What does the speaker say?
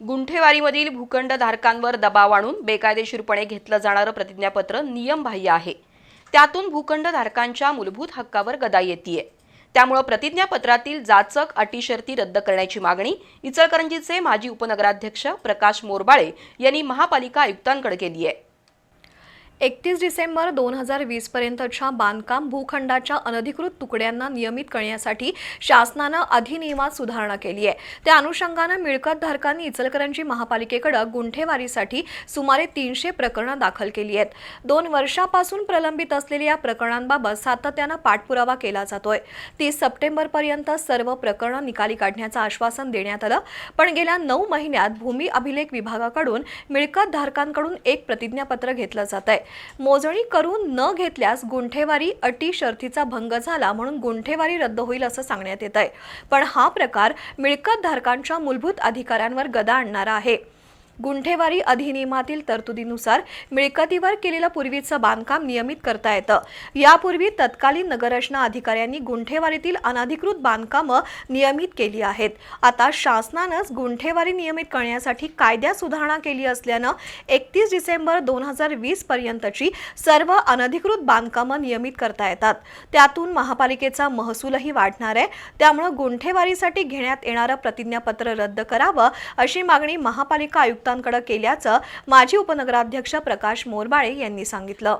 गुंठेवारीमधील भूखंडधारकांवर दबाव आणून बेकायदेशीरपणे घेतलं जाणारं प्रतिज्ञापत्र नियमबाह्य आहे. त्यातून भूखंडधारकांच्या मूलभूत हक्कावर गदा येतीये. त्यामुळं प्रतिज्ञापत्रातील जाचक अटीशर्ती रद्द करण्याची मागणी इचलकरंजीचे माजी उपनगराध्यक्ष प्रकाश मोरबाळे यांनी महापालिका आयुक्तांकडे केली आहे एकतीस डिसेंबर दोन हजार वीस पर्यंतच्या बांधकाम भूखंडाच्या अनधिकृत तुकड्यांना नियमित करण्यासाठी शासनानं अधिनियमात सुधारणा केली आहे. त्या अनुषंगानं मिळकतधारकांनी इचलकरंजी महापालिकेकडे गुंठेवारीसाठी सुमारे तीनशे प्रकरणं दाखल केली आहेत. दोन वर्षापासून प्रलंबित असलेल्या या प्रकरणांबाबत सातत्यानं पाठपुरावा केला जातोय. तीस सप्टेंबरपर्यंत सर्व प्रकरणं निकाली काढण्याचं आश्वासन देण्यात आलं. पण गेल्या नऊ महिन्यात भूमी अभिलेख विभागाकडून मिळकतधारकांकडून एक प्रतिज्ञापत्र घेतलं जात आहे मोजणी करून न घेतल्यास गुंठेवारी अटी शर्थीचा भंग झाला म्हणून गुंठेवारी रद्द होईल असं सांगण्यात येत आहे पण हा प्रकार मिळकतधारकांच्या मूलभूत अधिकारांवर गदा आणणारा आहे. गुंठेवारी अधिनियमातील तरतुदीनुसार मिळकतीवर केलेलं पूर्वीचं बांधकाम नियमित करता येतं. यापूर्वी तत्कालीन नगररचना अधिकाऱ्यांनी गुंठेवारीतील अनधिकृत बांधकामं नियमित केली आहेत. आता शासनानंच गुंठेवारी नियमित करण्यासाठी कायद्यात सुधारणा केली असल्यानं एकतीस डिसेंबर दोन हजार वीस पर्यंतची सर्व अनधिकृत बांधकामं नियमित करता येतात. त्यातून महापालिकेचा महसूलही वाढणार आहे. त्यामुळं गुंठेवारीसाठी घेण्यात येणारं प्रतिज्ञापत्र रद्द करावं अशी मागणी महापालिका आयुक्त आयुक्तांकडे केल्याचं माजी उपनगराध्यक्ष प्रकाश मोरबाळे यांनी सांगितलं.